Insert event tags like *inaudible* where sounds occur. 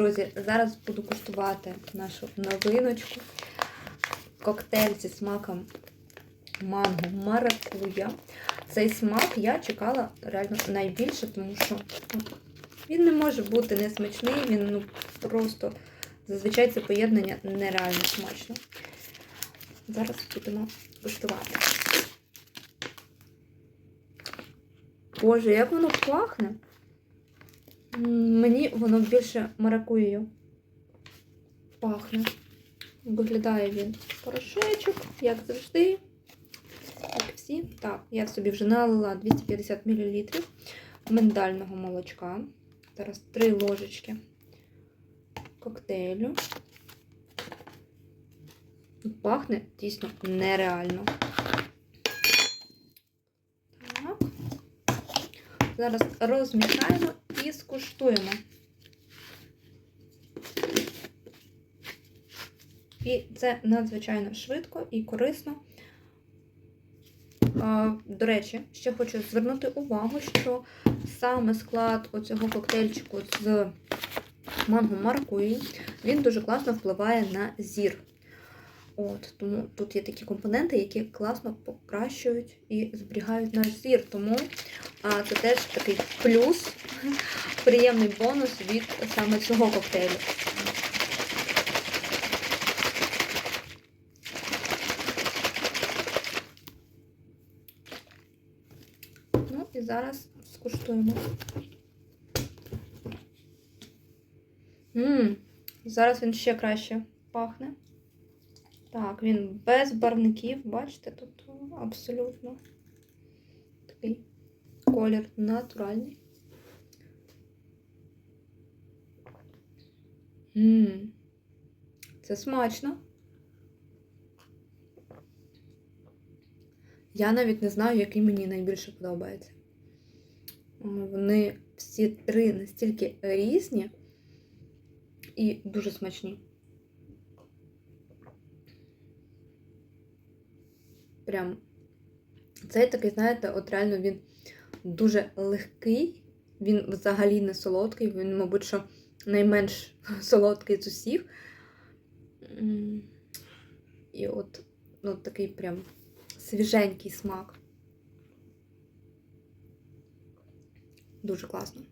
Друзі, зараз буду куштувати нашу новиночку. Коктейль зі смаком манго маракуя. Цей смак я чекала реально найбільше, тому що ну, він не може бути несмачний, він ну, просто зазвичай це поєднання нереально смачно. Зараз будемо куштувати. Боже, як воно пахне! Мені воно більше маракуєю пахне. Виглядає він порошечок, як завжди. Як всі. Так, я собі вже налила 250 мл миндального молочка. Зараз 3 ложечки коктейлю. Пахне дійсно нереально. Так. Зараз розмішаємо і скуштуємо. І це надзвичайно швидко і корисно. До речі, ще хочу звернути увагу, що саме склад оцього коктейльчику з манго маракуї, він дуже класно впливає на зір. От, Тому тут є такі компоненти, які класно покращують і зберігають наш зір. Тому а, це теж такий плюс, приємний бонус від саме цього коктейлю. Ну і зараз скуштуємо. Ммм, зараз він ще краще пахне. Так, він без барвників, бачите, тут абсолютно такий колір натуральний. Ммм, це смачно. Я навіть не знаю, який мені найбільше подобається. Вони всі три настільки різні і дуже смачні. Прям цей такий, знаєте, от реально він дуже легкий, він взагалі не солодкий, він, мабуть, що найменш *laughs* солодкий з усіх. І от, от такий прям свіженький смак. Дуже класно.